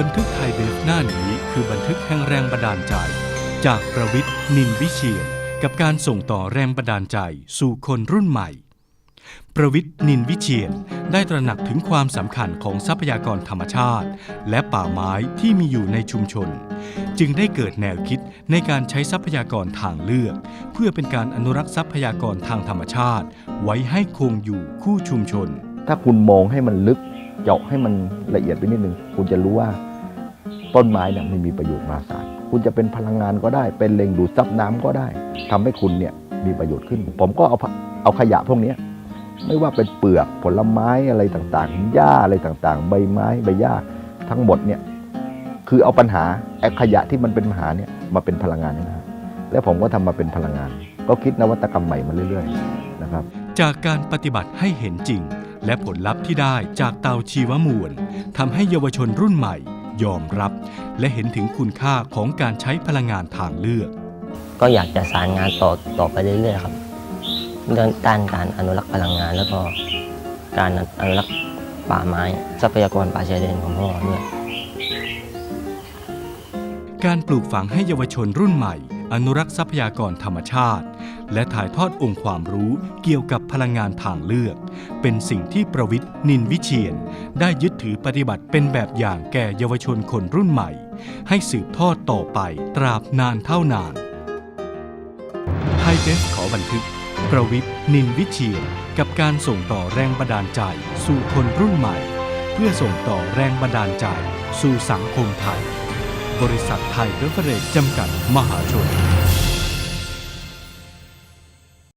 บันทึกไทยเบฟหน้านี้คือบันทึกแห่งแรงบันดาลใจ จากประวิทย์นินวิเชียนกับการส่งต่อแรงบันดาลใจสู่คนรุ่นใหม่ ประวิทย์นินวิเชียนได้ตระหนักถึงความสำคัญของทรัพยากรธรรมชาติ และป่าไม้ที่มีอยู่ในชุมชน จึงได้เกิดแนวคิดในการใช้ทรัพยากรทางเลือก เพื่อเป็นการอนุรักษ์ทรัพยากรทางธรรมชาติ ไว้ให้คงอยู่คู่ชุมชน ถ้าคุณมองให้มันลึกเจาะให้มันละเอียดไปนิดนึงคุณจะรู้ว่า ต้นไม้เนี่ยมันมีประโยชน์มหาศาลคุณจะเป็นพลังงานก็ได้ เป็นแหล่งดูดซับน้ำก็ได้ทำให้คุณเนี่ยมีประโยชน์ขึ้น ผมก็เอาเอาขยะพวกนี้ไม่ว่าเป็นเปลือกผลไม้อะไรต่างๆหญ้าอะไรต่างๆ ใบไม้ใบหญ้าทั้งหมดเนี่ยคือเอาปัญหาไอ้ขยะที่มันเป็นปัญหาเนี่ยมาเป็นพลังงานนะฮะแล้วผมก็ทำมาเป็นพลังงาน ก็คิดนวัตกรรมใหม่มาเรื่อยๆนะครับ จากการปฏิบัติให้เห็นจริง และผลลัพธ์ที่ได้จากเตาชีวมวลทำให้เยาวชนรุ่นใหม่ ยอมรับ และเห็นถึงคุณค่าของการใช้พลังงานทางเลือก ก็อยากจะสารงานต่อต่อไปเรื่อยๆครับเรื่องด้านการอนุรักษ์พลังงานแล้วก็การอนุรักษ์ป่าไม้ ทรัพยากรป่าชายเลนของพ่อด้วยการปลูกฝังให้เยาวชนรุ่นใหม่ อนุรักษ์ทรัพยากรธรรมชาติ และถ่ายทอดองค์ความรู้เกี่ยวกับพลังงานทางเลือก เป็นสิ่งที่ประวิทย์นินวิเชียน ได้ยึดถือปฏิบัติเป็นแบบอย่างแก่เยาวชนคนรุ่นใหม่ ให้สืบทอดต่อไปตราบนานเท่านานไทยเบฟขอบันทึก ประวิทย์นินวิเชียน กับการส่งต่อแรงบันดาลใจ สู่คนรุ่นใหม่ เพื่อส่งต่อแรงบันดาลใจ สู่สังคมไทย บริษัทไทยเบเวอเรจจำกัดมหาชน